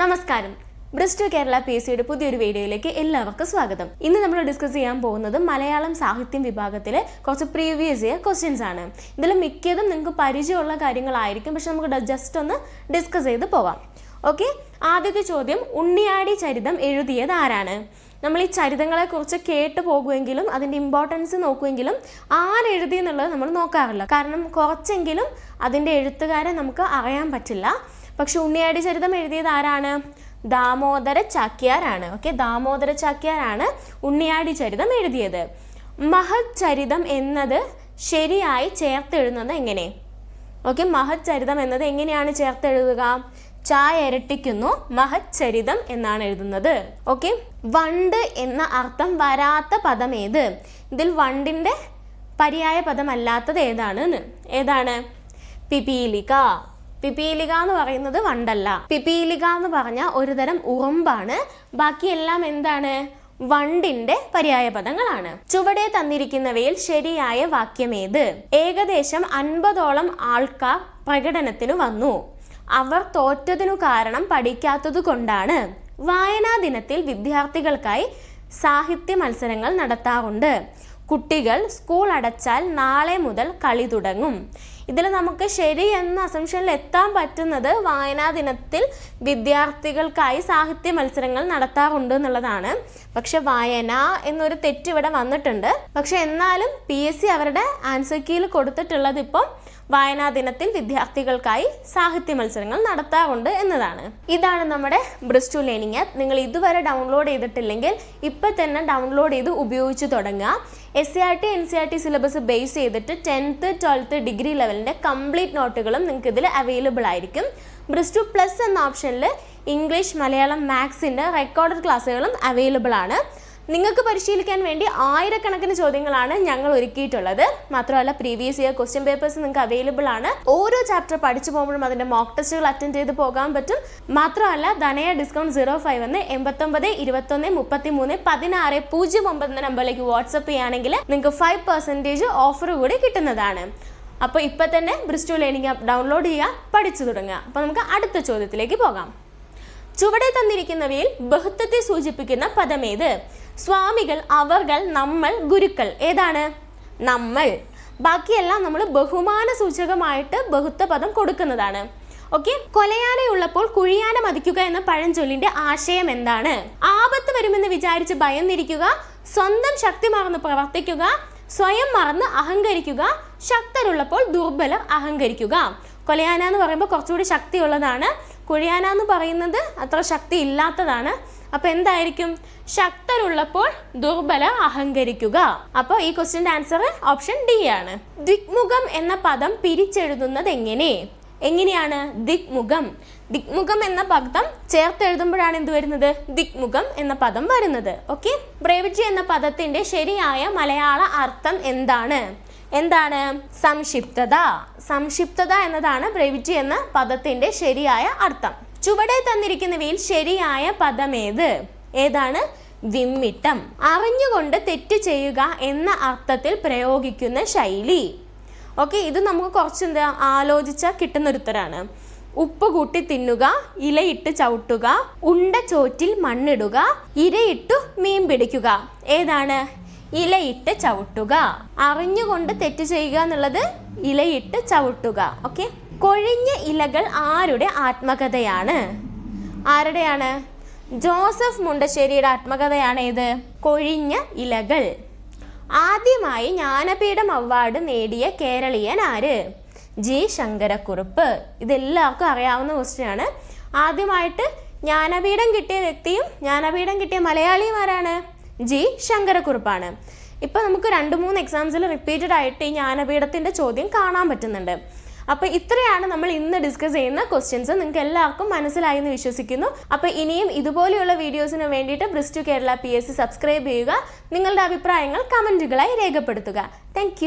നമസ്കാരം. Breast Kerala P S സിയുടെ പുതിയൊരു വീഡിയോയിലേക്ക് എല്ലാവർക്കും സ്വാഗതം. ഇന്ന് നമ്മൾ ഡിസ്കസ് ചെയ്യാൻ പോകുന്നത് മലയാളം സാഹിത്യം വിഭാഗത്തിലെ കുറച്ച് പ്രീവിയസ് ഇയർ ക്വസ്റ്റ്യൻസ് ആണ്. ഇതിൽ മിക്കതും നിങ്ങൾക്ക് പരിചയമുള്ള കാര്യങ്ങളായിരിക്കും. പക്ഷെ നമുക്ക് ജസ്റ്റ് ഒന്ന് ഡിസ്കസ് ചെയ്ത് പോവാം. ഓക്കെ ആദ്യത്തെ ചോദ്യം ഉണ്ണിയാടി ചരിതം എഴുതിയത് ആരാണ്? നമ്മൾ ഈ ചരിതങ്ങളെ ചരിതങ്ങളെക്കുറിച്ച് കേട്ട് പോകുമെങ്കിലും അതിന്റെ ഇമ്പോർട്ടൻസ് നോക്കുമെങ്കിലും ആരെഴുതി എന്നുള്ളത് നമ്മൾ നോക്കാറില്ല. കാരണം കുറച്ചെങ്കിലും അതിന്റെ എഴുത്തുകാരെ നമുക്ക് അറിയാൻ പറ്റില്ല. പക്ഷെ ഉണ്ണിയാടി ചരിതം എഴുതിയത് ആരാണ്? ദാമോദര ചാക്യാരാണ്. ഓക്കെ ദാമോദര ചാക്യാരാണ് ഉണ്ണിയാടി ചരിതം എഴുതിയത്. മഹത് ചരിതം എന്നത് ശരിയായി ചേർത്തെഴുതുന്നത് എങ്ങനെ? ഓക്കെ മഹത് ചരിതം എന്നത് എങ്ങനെയാണ് ചേർത്തെഴുതുക? ചായ ഇരട്ടിക്കുന്നു മഹത് ചരിതം എന്നാണ് എഴുതുന്നത്. ഓക്കെ വണ്ട് എന്ന അർത്ഥം വരാത്ത പദം ഏത്? ഇതിൽ വണ്ടിന്റെ പര്യായ പദം അല്ലാത്തത് ഏതാണ്? ഏതാണ്? പിപീലിക. പിപീലിക എന്ന് പറയുന്നത് വണ്ടല്ല. പിപീലിക എന്ന് പറഞ്ഞ ഒരുതരം ഉറുമ്പാണ്. ബാക്കിയെല്ലാം എന്താണ്? വണ്ടിന്റെ പര്യായ പദങ്ങളാണ്. ചുവടെ തന്നിരിക്കുന്നവയിൽ ശരിയായ വാക്യമേത് ഏകദേശം അൻപതോളം ആൾക്കാർ പ്രകടനത്തിന് വന്നു. അവർ തോറ്റതിനു കാരണം പഠിക്കാത്തതു കൊണ്ടാണ്. വായനാ ദിനത്തിൽ വിദ്യാർത്ഥികൾക്കായി സാഹിത്യ മത്സരങ്ങൾ നടത്താറുണ്ട്. കുട്ടികൾ സ്കൂൾ അടച്ചാൽ നാളെ മുതൽ കളി തുടങ്ങും. ഇതിൽ നമുക്ക് ശരി എന്ന അസംഷനിൽ എത്താൻ പറ്റുന്നത് വായനാ ദിനത്തിൽ വിദ്യാർത്ഥികൾക്കായി സാഹിത്യ മത്സരങ്ങൾ നടത്താറുണ്ട് എന്നുള്ളതാണ്. പക്ഷെ വായന എന്നൊരു തെറ്റ് ഇവിടെ വന്നിട്ടുണ്ട്. പക്ഷെ എന്നാലും പി എസ് സി അവരുടെ ആൻസർ കീയിൽ കൊടുത്തിട്ടുള്ളത് ഇപ്പം വായനാ ദിനത്തിൽ വിദ്യാർത്ഥികൾക്കായി സാഹിത്യ മത്സരങ്ങൾ നടത്താറുണ്ട് എന്നതാണ്. ഇതാണ് നമ്മുടെ ബ്രിസ്റ്റു ലേണിംഗ് ആപ്പ് നിങ്ങൾ ഇതുവരെ ഡൗൺലോഡ് ചെയ്തിട്ടില്ലെങ്കിൽ ഇപ്പം തന്നെ ഡൗൺലോഡ് ചെയ്ത് ഉപയോഗിച്ച് തുടങ്ങുക. S C R T N C R T syllabus base ചെയ്തിട്ട് ടെൻത്ത് ട്വൽത്ത് ഡിഗ്രി ലെവലിന്റെ കംപ്ലീറ്റ് നോട്ടുകളും നിങ്ങൾക്ക് ഇതിൽ അവൈലബിൾ ആയിരിക്കും. ബ്രിസ്റ്റു പ്ലസ് എന്ന ഓപ്ഷനിൽ ഇംഗ്ലീഷ് മലയാളം മാത്സിന്റെ റെക്കോർഡഡ് ക്ലാസ്സുകളും അവൈലബിൾ ആണ്. നിങ്ങൾക്ക് പരിശീലിക്കാൻ വേണ്ടി ആയിരക്കണക്കിന് ചോദ്യങ്ങളാണ് ഞങ്ങൾ ഒരുക്കിയിട്ടുള്ളത്. മാത്രമല്ല പ്രീവിയസ് ഇയർ ക്വസ്റ്റ്യൻ പേപ്പേഴ്സ് നിങ്ങൾക്ക് അവൈലബിൾ ആണ്. ഓരോ ചാപ്റ്റർ പഠിച്ചു പോകുമ്പോഴും അതിന്റെ മോക്ക് ടെസ്റ്റുകൾ അറ്റൻഡ് ചെയ്ത് പോകാൻ പറ്റും. മാത്രമല്ല ധനയ ഡിസ്കൗണ്ട് സീറോ ഫൈവ് എന്ന് എൺപത്തൊമ്പത് ഇരുപത്തൊന്ന് മുപ്പത്തി മൂന്ന് പതിനാറ് പൂജ്യം ഒമ്പത് എന്ന നമ്പറിലേക്ക് വാട്സപ്പ് ചെയ്യുകയാണെങ്കിൽ നിങ്ങൾക്ക് ഫൈവ് പെർസെന്റേജ് ഓഫർ കൂടി കിട്ടുന്നതാണ്. അപ്പോൾ ഇപ്പം തന്നെ ബ്രിസ്റ്റോ ലേണിംഗ് ആപ്പ് ഡൗൺലോഡ് ചെയ്യുക പഠിച്ചു തുടങ്ങുക. അപ്പോൾ നമുക്ക് അടുത്ത ചോദ്യത്തിലേക്ക് പോകാം. ചുവടെ തന്നിരിക്കുന്നവയിൽ ബഹുത്വത്തെ സൂചിപ്പിക്കുന്ന പദമേത്? സ്വാമികൾ അവർകൾ നമ്മൾ ഗുരുക്കൾ. ഏതാണ്? നമ്മൾ. ബാക്കിയെല്ലാം നമ്മൾ ബഹുമാന സൂചകമായിട്ട് ബഹുത്വ പദം കൊടുക്കുന്നതാണ്. ഓക്കെ? കൊലയാനയുള്ളപ്പോൾ കുഴിയാന മതിക്കുക എന്ന പഴഞ്ചൊല്ലിന്റെ ആശയം എന്താണ്? ആപത്ത് വരുമെന്ന് വിചാരിച്ച് ഭയന്നിരിക്കുക സ്വന്തം ശക്തി മറന്ന് പ്രവർത്തിക്കുക സ്വയം മറന്ന് അഹങ്കരിക്കുക ശക്തരുള്ളപ്പോൾ ദുർബലർ അഹങ്കരിക്കുക. കൊലയാന എന്ന് പറയുമ്പോൾ കുറച്ചുകൂടി ശക്തിയുള്ളതാണ്. കുഴിയാന എന്ന് പറയുന്നത് അത്ര ശക്തി ഇല്ലാത്തതാണ് അപ്പൊ എന്തായിരിക്കും? ശക്തരുള്ളപ്പോൾ ദുർബല അഹങ്കരിക്കുക. അപ്പോൾ ഈ ക്വസ്റ്റ്യന്റെ ആൻസർ ഓപ്ഷൻ ഡി ആണ്. ദിഗ്മുഖം എന്ന പദം പിരിച്ചെഴുതുന്നത് എങ്ങനെ? എങ്ങനെയാണ്? ദിഗ്മുഖം ദിഗ്മുഖം എന്ന പദം ചേർത്തെഴുതുമ്പോഴാണ് എന്ത് വരുന്നത്? ദിഗ്മുഖം എന്ന പദം വരുന്നത്. ഓക്കെ ബ്രേവിജി എന്ന പദത്തിന്റെ ശരിയായ മലയാള അർത്ഥം എന്താണ്? എന്താണ്? സംക്ഷിപ്തത. സംക്ഷിപ്തത എന്നതാണ് ബ്രേവിറ്റി എന്ന പദത്തിന്റെ ശരിയായ അർത്ഥം. ചുവടെ തന്നിരിക്കുന്നവയിൽ ശരിയായ പദം പദമേത്? ഏതാണ്? വിമ്മിട്ടം. അറിഞ്ഞുകൊണ്ട് തെറ്റ് ചെയ്യുക എന്ന അർത്ഥത്തിൽ പ്രയോഗിക്കുന്ന ശൈലി. ഓക്കെ ഇത് നമുക്ക് കുറച്ച് എന്താ ആലോചിച്ചാൽ കിട്ടുന്ന ഒരുത്തരാണ് ഉപ്പ് കൂട്ടി തിന്നുക ഇലയിട്ട് ചവിട്ടുക ഉണ്ട ചോറ്റിൽ മണ്ണിടുക ഇരയിട്ടു മീൻ പിടിക്കുക. ഏതാണ്? ഇലയിട്ട് ചവിട്ടുക. അറിഞ്ഞുകൊണ്ട് തെറ്റ് ചെയ്യുക എന്നുള്ളത് ഇലയിട്ട് ചവിട്ടുക. ഓക്കെ കൊഴിഞ്ഞ ഇലകൾ ആരുടെ ആത്മകഥയാണ്? ആരുടെയാണ്? ജോസഫ് മുണ്ടശ്ശേരിയുടെ ആത്മകഥയാണ് ഏത്? കൊഴിഞ്ഞ ഇലകൾ. ആദ്യമായി ജ്ഞാനപീഠം അവാർഡ് നേടിയ കേരളീയൻ ആര്? ജി. ശങ്കരക്കുറുപ്പ്. ഇതെല്ലാവർക്കും അറിയാവുന്ന ക്വസ്റ്റ്യൻ ആണ്. ആദ്യമായിട്ട് ജ്ഞാനപീഠം കിട്ടിയ വ്യക്തിയും ജ്ഞാനപീഠം കിട്ടിയ മലയാളിയും ആരാണ് ജി ശങ്കരക്കുറുപ്പാണ്. ഇപ്പോൾ നമുക്ക് രണ്ട് മൂന്ന് എക്സാംസിൽ റിപ്പീറ്റഡ് ആയിട്ട് ഈ ജ്ഞാനപീഠത്തിന്റെ ചോദ്യം കാണാൻ പറ്റുന്നുണ്ട്. അപ്പോൾ ഇത്രയാണ് നമ്മൾ ഇന്ന് ഡിസ്കസ് ചെയ്യുന്ന ക്വസ്റ്റ്യൻസ് നിങ്ങൾക്ക് എല്ലാവർക്കും മനസ്സിലായി എന്ന് വിശ്വസിക്കുന്നു. അപ്പോൾ ഇനിയും ഇതുപോലെയുള്ള വീഡിയോസിന് വേണ്ടിയിട്ട് ബ്രിസ്റ്റു കേരള പി സബ്സ്ക്രൈബ് ചെയ്യുക. നിങ്ങളുടെ അഭിപ്രായങ്ങൾ കമന്റുകളായി രേഖപ്പെടുത്തുക. താങ്ക്